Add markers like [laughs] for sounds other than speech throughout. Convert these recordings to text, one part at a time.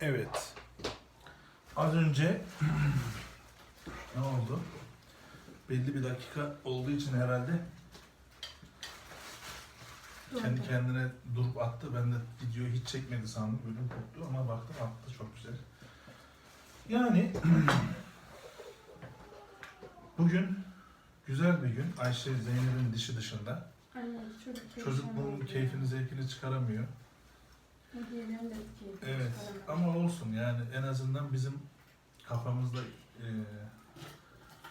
Evet. Az önce [clears throat] ne oldu? Belli bir dakika olduğu için herhalde kendi kendine durup attı. Ben de videoyu hiç çekmedi sandım. Bölüm koptu ama baktım attı çok güzel. Yani [clears throat] bugün güzel bir gün. Ayşe Zeynep'in dişi dışında. Aynen çocuk Çocuk bunun keyfini zevkini çıkaramıyor. Evet ama olsun yani en azından bizim kafamızda e,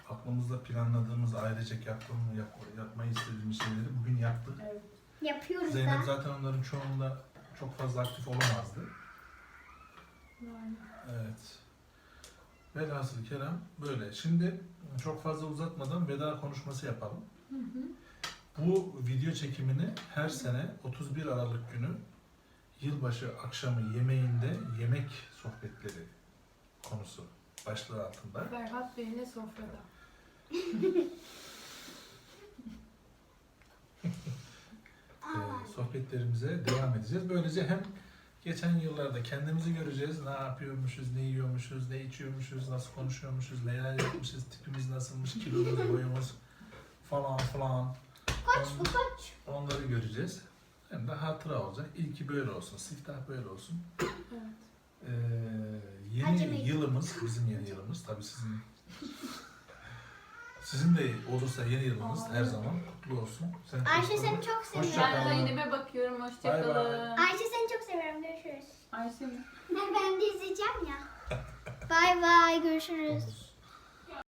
aklımızda planladığımız ailecek yaptım, yap, yapmayı istediğimiz şeyleri bugün yaptık. Evet. Yapıyoruz Zeynep da. zaten onların çoğunda çok fazla aktif olamazdı. Yani. Evet. Velhasıl Kerem böyle. Şimdi çok fazla uzatmadan veda konuşması yapalım. Hı hı. Bu video çekimini her sene 31 Aralık günü yılbaşı akşamı yemeğinde yemek sohbetleri konusu başlığı altında. Ferhat Bey'le sofrada. [laughs] e, sohbetlerimize devam edeceğiz. Böylece hem geçen yıllarda kendimizi göreceğiz. Ne yapıyormuşuz, ne yiyormuşuz, ne içiyormuşuz, nasıl konuşuyormuşuz, neler yapmışız, tipimiz nasılmış, kilomuz, boyumuz falan falan. Kaç bu kaç? Onları göreceğiz. Hem de hatıra olacak. İlki böyle olsun, siftah böyle olsun. Evet. Ee, yeni Acemi. yılımız, bizim yeni yılımız tabii sizin sizin de olursa yeni yılınız her zaman kutlu olsun. Sen Ayşe seni çok Hoşça seviyorum. kal. Ben Zeynep'e bakıyorum. Bay Hoşçakalın. Ayşe seni çok seviyorum. Görüşürüz. Ayşe mi? Ben de izleyeceğim ya. Bay bay görüşürüz.